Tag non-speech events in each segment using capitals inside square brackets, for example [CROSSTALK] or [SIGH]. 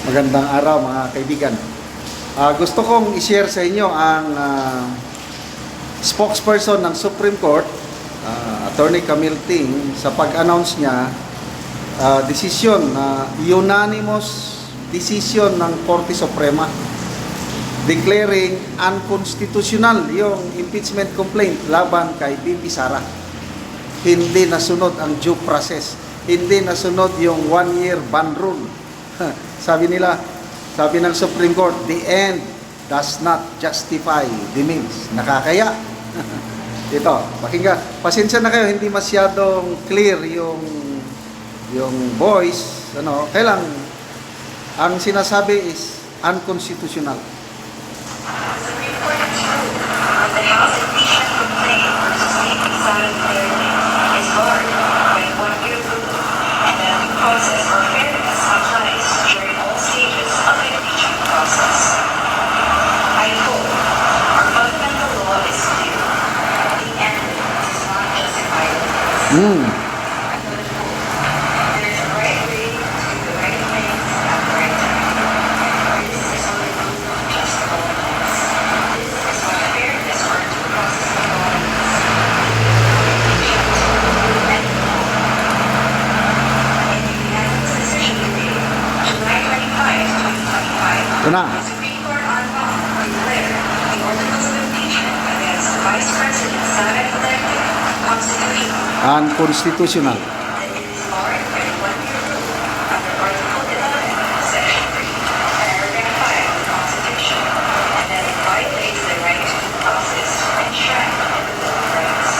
Magandang araw mga kaibigan. Ah, gusto kong i-share sa inyo ang ah, spokesperson ng Supreme Court, ah, Attorney Camille Ting, sa pag-announce niya, ah, desisyon na unanimous decision ng Korte Suprema declaring unconstitutional yung impeachment complaint laban kay BP Sara. Hindi nasunod ang due process. Hindi nasunod yung one-year ban rule. [LAUGHS] sabi nila, sabi ng Supreme Court, the end does not justify the means. Nakakaya. [LAUGHS] Ito, pakinggan. Pasensya na kayo, hindi masyadong clear yung yung voice. Ano, kailang ang sinasabi is unconstitutional. Due process or fairness applies during all stages of the impeachment process. I quote, our fundamental law is clear. The end does not justify the means. Hmm. Another quote, there is a right way to do the right things at the right time. This is how the rule of just governance. This is what fairness or due process of law is. End quote. In the unanimous decision today, July 25, 2025, Ito na. the Supreme Court on Bond declared the articles of impeachment against Vice President Sara Duterte constitutional Unconstitutional. that it is barred by the one-year rule under Article 11, Section 3, Paragraph 5 of the Constitution, and that it violates the right to due process enshrined in the Bill of Rights.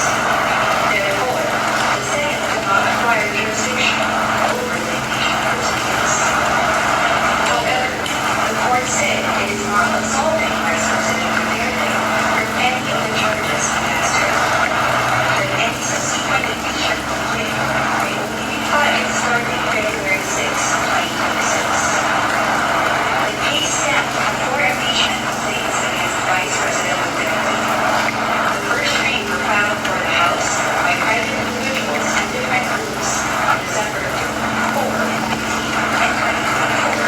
Therefore, the Senate cannot acquire jurisdiction over the impeachment proceedings. However, the court said it is not absolving Vice President Duterte from any of the charges against her that any subsequent impeachment complaint may only be filed starting February 6, 2026. The case stemmed from four impeachment complaints against Vice President Duterte. The first three were filed for the House by private individuals in different groups on December 4, 19, and 2024.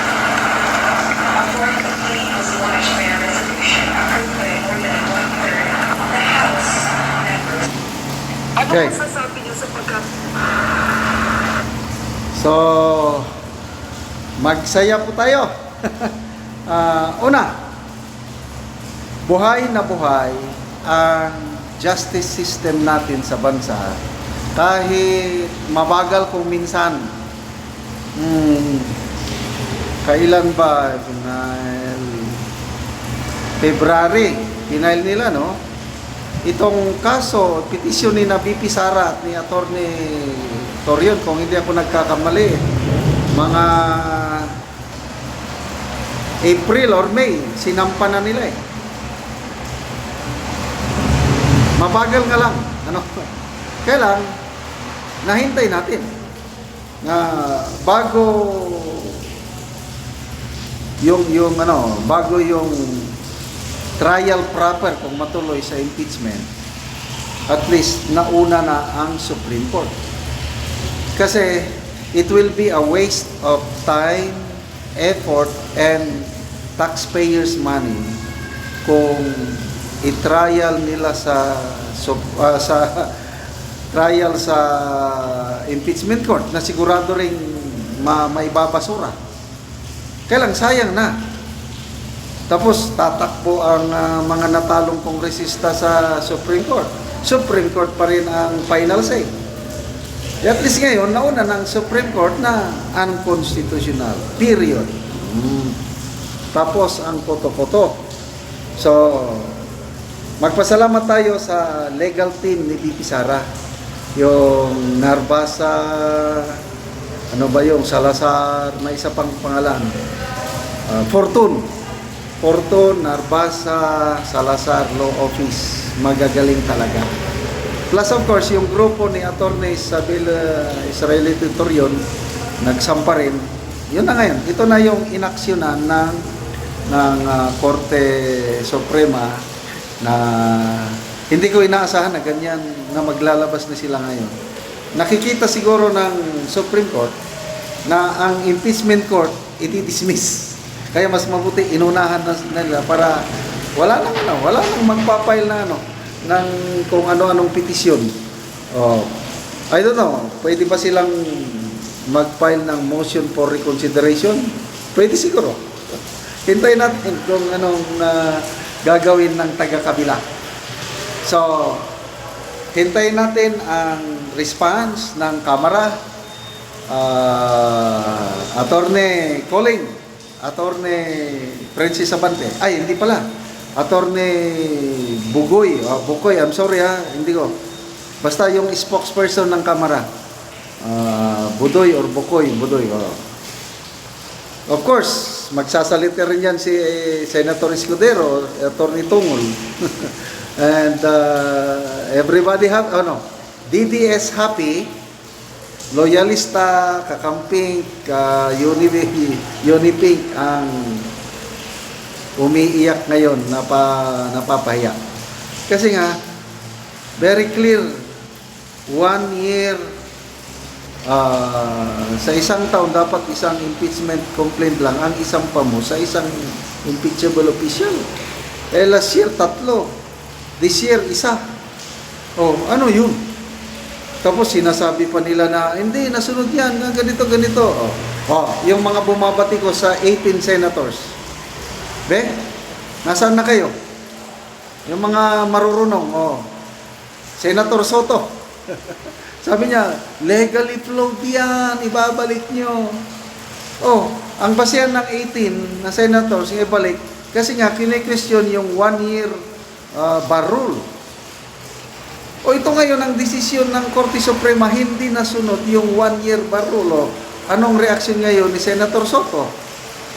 A fourth complaint was launched by a resolution approved by more than one-third of the House members. Ano Okay. pagka... So, magsaya po tayo. [LAUGHS] Ah, una, buhay na buhay ang justice system natin sa bansa. Kahit mabagal kung minsan, hmm, kailan ba, Final, February, final nila, no? Itong kaso, petisyon ni na BP Sara at ni Atty. Torion, kung hindi ako nagkakamali, mga April or May, sinampa na nila eh. Mabagal nga lang. Ano? [LAUGHS] Kailan, nahintay natin na bago yung yung ano, bago yung trial proper kung matuloy sa impeachment, at least nauna na ang Supreme Court. Kasi it will be a waste of time, effort, and taxpayers' money kung i-trial nila sa ah, sa [LAUGHS] trial sa impeachment court na sigurado ring ma maibabasura. Kailang sayang na. Tapos tatakbo ang ah, mga natalong kongresista sa Supreme Court. Supreme Court pa rin ang final say. At least ngayon, nauna ng Supreme Court na unconstitutional. Period. Mm. Tapos ang koto-koto. So, magpasalamat tayo sa legal team ni BP Sara. Yung Narbasa, ano ba yung Salazar, may isa pang pangalan. Ah, Fortune. Fortune, Narbasa, Salazar Law Office. Magagaling talaga. Plus of course, yung grupo ni Atty. Isabel uh, Israeli Tutorion, nagsampa rin. Yun na ngayon. Ito na yung inaksyonan ng, ng ah, Korte Suprema na hindi ko inaasahan na ganyan na maglalabas na sila ngayon. Nakikita siguro ng Supreme Court na ang impeachment court i-dismiss. Kaya mas mabuti inunahan na nila para wala nang ano, wala nang magpapile na ano ng kung ano-anong petisyon. Oh. I don't know, pwede ba silang mag-file ng motion for reconsideration? Pwede siguro. Hintayin natin kung anong ah, gagawin ng taga-kabila. So, hintayin natin ang response ng Kamara. Uh, Attorney Colling, Attorney Francis Abante. Ay, hindi pala. Attorney Bugoy. Oh, Bugoy, I'm sorry ha, hindi ko. Basta yung spokesperson ng Kamara. Ah, Budoy or Bukoy, Budoy. Oh. Of course, magsasalita rin yan si eh, Senator Escudero, Attorney Tungol. [LAUGHS] And uh, everybody have, ano, DDS happy, loyalista, kakamping, ka Unipink, ang umiiyak ngayon, napa, napapahiya. Kasi nga, very clear, one year Ah, sa isang taon dapat isang impeachment complaint lang ang isang pamo sa isang impeachable official. Eh last year tatlo. This year isa. Oh, ano yun? Tapos sinasabi pa nila na hindi nasunod yan, ganito ganito. Oh. oh, yung mga bumabati ko sa 18 senators. Be, nasaan na kayo? Yung mga marurunong, oh. Senator Soto. [LAUGHS] Sabi niya, legally flowed yan, ibabalik nyo. Oh, ang basehan ng 18 na senators, ibalik, kasi nga, kine-question yung one year uh, bar rule. O ito ngayon ang desisyon ng Korte Suprema, hindi nasunod yung one year bar rule. O, anong reaksyon ngayon ni Senator Soto?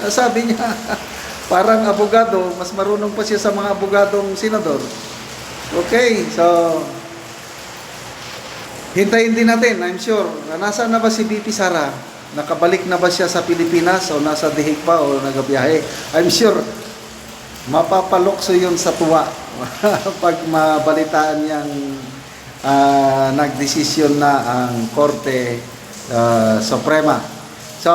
Ah, Sabi niya, [LAUGHS] parang abogado, mas marunong pa siya sa mga abogadong senador. Okay, so Hintayin din natin, I'm sure. Nasaan na ba si BP Sara? Nakabalik na ba siya sa Pilipinas o nasa dihig pa o nagabiyahe? I'm sure mapapalokso yun sa tuwa [LAUGHS] pag mabalitaan niyang ah, nagdesisyon na ang Korte ah, Suprema. So,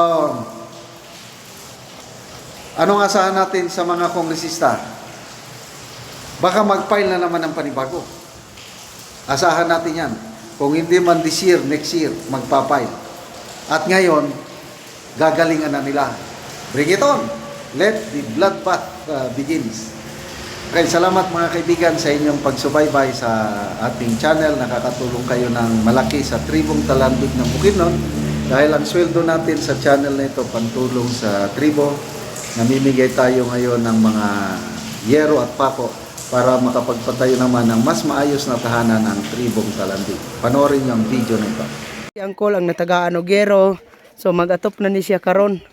anong asahan natin sa mga kongresista? Baka mag-file na naman ng panibago. Asahan natin yan. Kung hindi man this year, next year, magpapay. At ngayon, gagalingan na nila. Bring it on. Let the bloodbath uh, begins. Okay, salamat mga kaibigan sa inyong pagsubaybay sa ating channel. Nakakatulong kayo ng malaki sa tribong talambik ng Bukidnon. Dahil ang sweldo natin sa channel na ito, pantulong sa tribo. Namimigay tayo ngayon ng mga yero at pako para makapagpatayo naman ng mas maayos na tahanan ng tribong talambik. Panoorin niyo ang video na ito. Si Angkol ang natagaan og gero. So mag-atop na ni siya karon.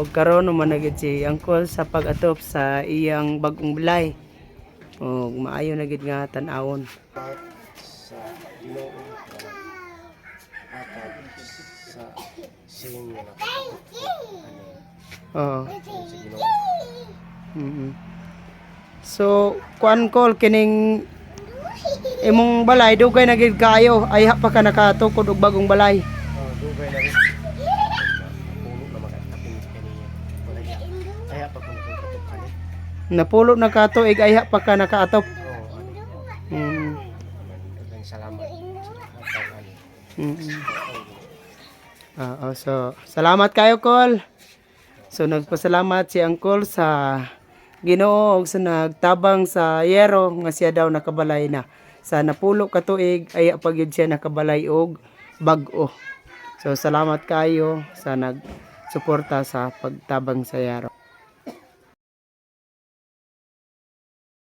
O karon naman na gid si Angkol sa pag-atop sa iyang bagong balay. O maayo na gid nga tan-awon. sa Ginoo sa sing nga Oo. Ginoo Mhm. So, kuan kol kining imong balay dugay na gid kayo ay pa ka nakatukod og bagong balay. oh dugay na rin Napulo na ka tuig ay pa ka nakaatop. oh ano Mhm. daghang salamat ani Mhm. Oo, so salamat kayo kol. So nagpasalamat si Angkol sa Ginoo ug sa nagtabang sa yero nga siya daw nakabalay na. Sa napulo ka tuig ay pagyud siya nakabalay og bag-o. So salamat kayo sa nagsuporta sa pagtabang sa yero.